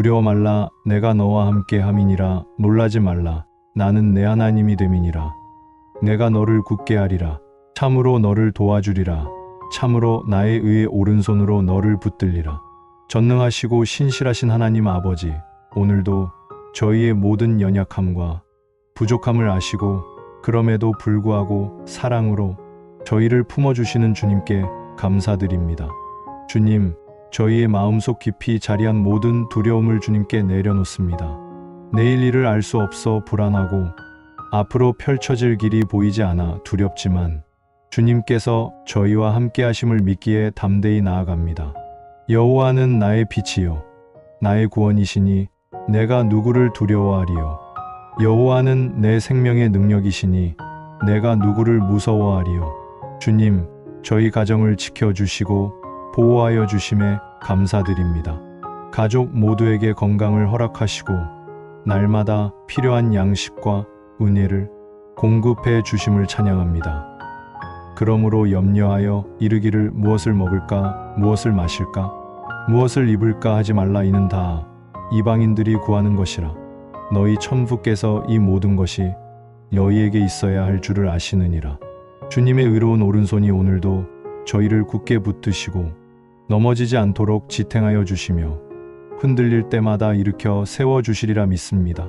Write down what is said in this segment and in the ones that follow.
두려워 말라. 내가 너와 함께 함이니라. 놀라지 말라. 나는 내 하나님이 됨이니라. 내가 너를 굳게 하리라. 참으로 너를 도와주리라. 참으로 나의 의의 오른손으로 너를 붙들리라. 전능하시고 신실하신 하나님 아버지 오늘도 저희의 모든 연약함과 부족함을 아시고 그럼에도 불구하고 사랑으로 저희를 품어주시는 주님께 감사드립니다. 주님, 저희의 마음속 깊이 자리한 모든 두려움을 주님께 내려놓습니다. 내일 일을 알 수 없어 불안하고 앞으로 펼쳐질 길이 보이지 않아 두렵지만 주님께서 저희와 함께 하심을 믿기에 담대히 나아갑니다. 여호와는 나의 빛이요 나의 구원이시니 내가 누구를 두려워하리요 여호와는 내 생명의 능력이시니 내가 누구를 무서워하리요 주님 저희 가정을 지켜 주시고 보호하여 주심에 감사드립니다. 가족 모두에게 건강을 허락하시고 날마다 필요한 양식과 은혜를 공급해 주심을 찬양합니다. 그러므로 염려하여 이르기를 무엇을 먹을까, 무엇을 마실까, 무엇을 입을까 하지 말라 이는 다 이방인들이 구하는 것이라. 너희 천부께서 이 모든 것이 너희에게 있어야 할 줄을 아시느니라. 주님의 의로운 오른손이 오늘도 저희를 굳게 붙드시고 넘어지지 않도록 지탱하여 주시며 흔들릴 때마다 일으켜 세워 주시리라 믿습니다.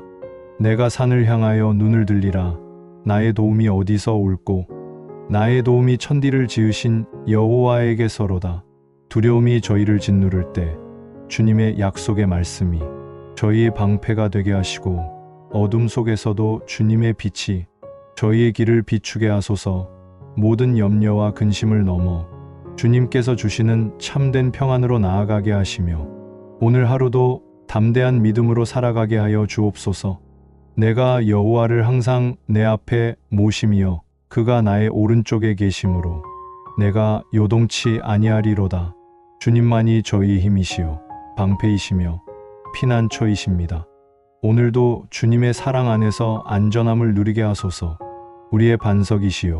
내가 산을 향하여 눈을 들리라. 나의 도움이 어디서 올꼬? 나의 도움이 천디를 지으신 여호와에게서로다. 두려움이 저희를 짓누를 때 주님의 약속의 말씀이 저희의 방패가 되게 하시고 어둠 속에서도 주님의 빛이 저희의 길을 비추게 하소서 모든 염려와 근심을 넘어 주님께서 주시는 참된 평안으로 나아가게 하시며 오늘 하루도 담대한 믿음으로 살아가게 하여 주옵소서 내가 여호와를 항상 내 앞에 모심이여 그가 나의 오른쪽에 계심으로 내가 요동치 아니하리로다 주님만이 저희 힘이시요 방패이시며 피난처이십니다. 오늘도 주님의 사랑 안에서 안전함을 누리게 하소서. 우리의 반석이시요